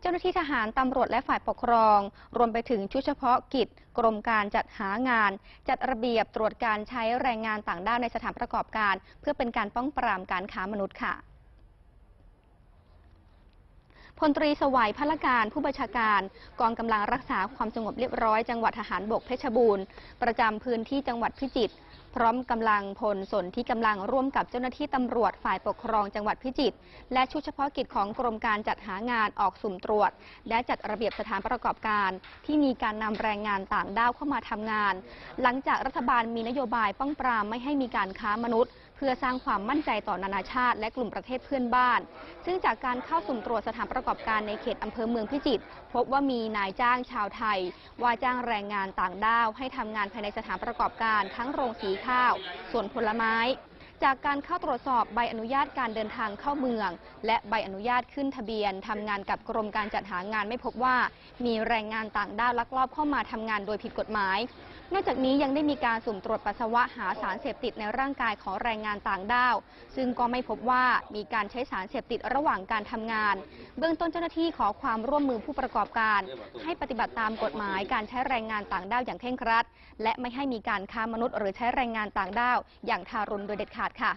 เจ้าหน้าที่ทหารตำรวจและฝ่ายปกครอง รวมไปถึงชุดเฉพาะกิจ กรมการจัดหางาน จัดระเบียบตรวจการใช้แรงงานต่างด้าวในสถานประกอบการ เพื่อเป็นการป้องปรามการค้ามนุษย์ค่ะ พลตรีสวัยพลการผู้บัญชาการ กองกำลังรักษาความสงบเรียบร้อยจังหวัดทหารบกเพชรบูรณ์ ประจำพื้นที่จังหวัดพิจิตรพร้อมกำลังพลสนที่กำลังร่วมกับเจ้าหน้าที่ตำรวจฝ่ายปกครองจังหวัดพิจิตรและชุดเฉพาะกิจของกรมการจัดหางานออกสุ่มตรวจ และจัดระเบียบสถานประกอบการ ที่มีการนำแรงงานต่างด้าวเข้ามาทำงาน หลังจากรัฐบาลมีนโยบายป้องปรามไม่ให้มีการค้ามนุษย์ เพื่อสร้างความมั่นใจต่อนานาชาติ และกลุ่มประเทศเพื่อนบ้าน ซึ่งจากการเข้าสุ่มตรวจสถานประกอบการในเขตอำเภอเมืองพิจิตรพบว่ามีนายจ้างชาวไทย ว่าจ้างแรงงานต่างด้าว ให้ทำงานภายในสถานประกอบการทั้งโรงสีข้าวสวนผลไม้ จากการเข้าตรวจสอบใบอนุญาตการเดินทางเข้าเมือง และใบอนุญาตขึ้นทะเบียนทำงานกับกรมการจัดหางานไม่พบว่า มีแรงงานต่างด้าวลักลอบเข้ามาทำงานโดยผิดกฎหมายนอกจากนี้ยังได้มีการสุ่มตรวจปัสสาวะหาสารเสพติดในร่างกายของแรงงานต่างด้าว ซึ่งก็ไม่พบว่ามีการใช้สารเสพติดระหว่างการทำงาน เบื้องต้นเจ้าหน้าที่ขอความร่วมมือผู้ประกอบการ ให้ปฏิบัติตามกฎหมายการใช้แรงงานต่างด้าวอย่างเคร่งครัด และไม่ให้มีการค้ามนุษย์หรือใช้แรงงานต่างด้าว อย่างทารุณโดยเด็ดขาดค่ะ